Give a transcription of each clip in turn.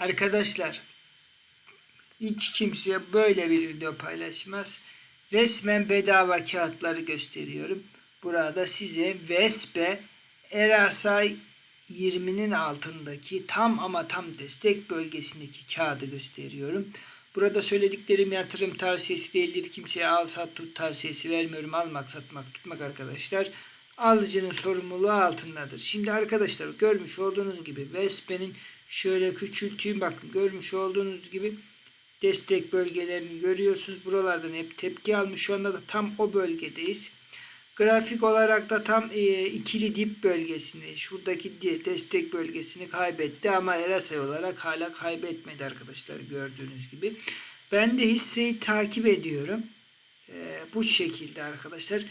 Arkadaşlar hiç kimse böyle bir video paylaşmaz. Resmen bedava kağıtları gösteriyorum. Burada size Vespe Erasay 20'nin altındaki tam ama tam destek bölgesindeki kağıdı gösteriyorum. Burada söylediklerim yatırım tavsiyesi değildir. Kimseye al sat tut tavsiyesi vermiyorum. Almak satmak tutmak arkadaşlar. Alıcının sorumluluğu altındadır. Şimdi arkadaşlar görmüş olduğunuz gibi Vespe'nin şöyle küçülteyim bakın görmüş olduğunuz gibi destek bölgelerini görüyorsunuz. Buralardan hep tepki almış. Şu anda da tam o bölgedeyiz. Grafik olarak da tam e, ikili dip bölgesini, şuradaki destek bölgesini kaybetti ama RSI olarak hala kaybetmedi arkadaşlar gördüğünüz gibi. Ben de hisseyi takip ediyorum. E, bu şekilde arkadaşlar.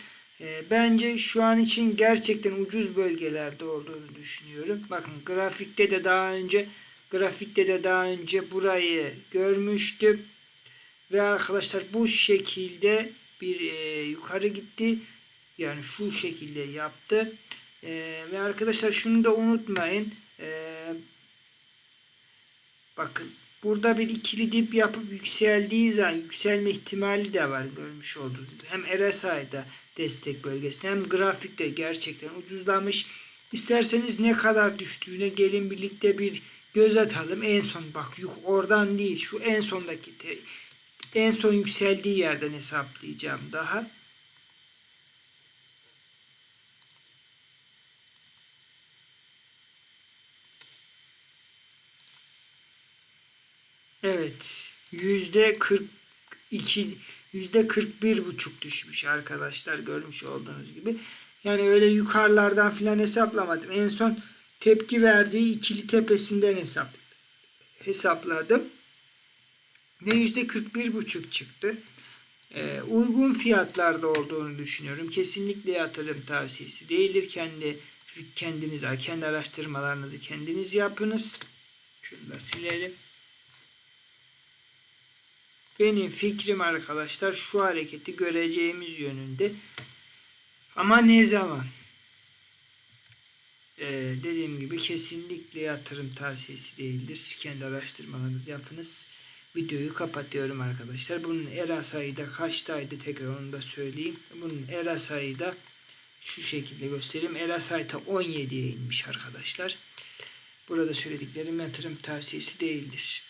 E, bence şu an için gerçekten ucuz bölgelerde olduğunu düşünüyorum. Bakın grafikte de daha önce grafikte de daha önce burayı görmüştüm. Ve arkadaşlar bu şekilde bir e, yukarı gitti. Yani şu şekilde yaptı. E, ve arkadaşlar şunu da unutmayın. E, bakın burada bir ikili dip yapıp yükseldiği zaman yükselme ihtimali de var görmüş olduğunuz gibi. Hem RSI'da destek bölgesinde hem grafikte gerçekten ucuzlamış. İsterseniz ne kadar düştüğüne gelin birlikte bir göz atalım. En son bak yuk oradan değil şu en sondaki en son yükseldiği yerden hesaplayacağım daha. Evet. Yüzde 42 yüzde 41 buçuk düşmüş arkadaşlar görmüş olduğunuz gibi. Yani öyle yukarılardan filan hesaplamadım. En son tepki verdiği ikili tepesinden hesap hesapladım. Ve yüzde 41 buçuk çıktı. Ee, uygun fiyatlarda olduğunu düşünüyorum. Kesinlikle yatırım tavsiyesi değildir. Kendi kendiniz kendi araştırmalarınızı kendiniz yapınız. Şunu da silelim. Benim fikrim arkadaşlar şu hareketi göreceğimiz yönünde. Ama ne zaman? Ee, dediğim gibi kesinlikle yatırım tavsiyesi değildir. Kendi araştırmalarınızı yapınız. Videoyu kapatıyorum arkadaşlar. Bunun ERA da kaçtaydı tekrar onu da söyleyeyim. Bunun ERA da şu şekilde göstereyim. ERA sayıda 17'ye inmiş arkadaşlar. Burada söylediklerim yatırım tavsiyesi değildir.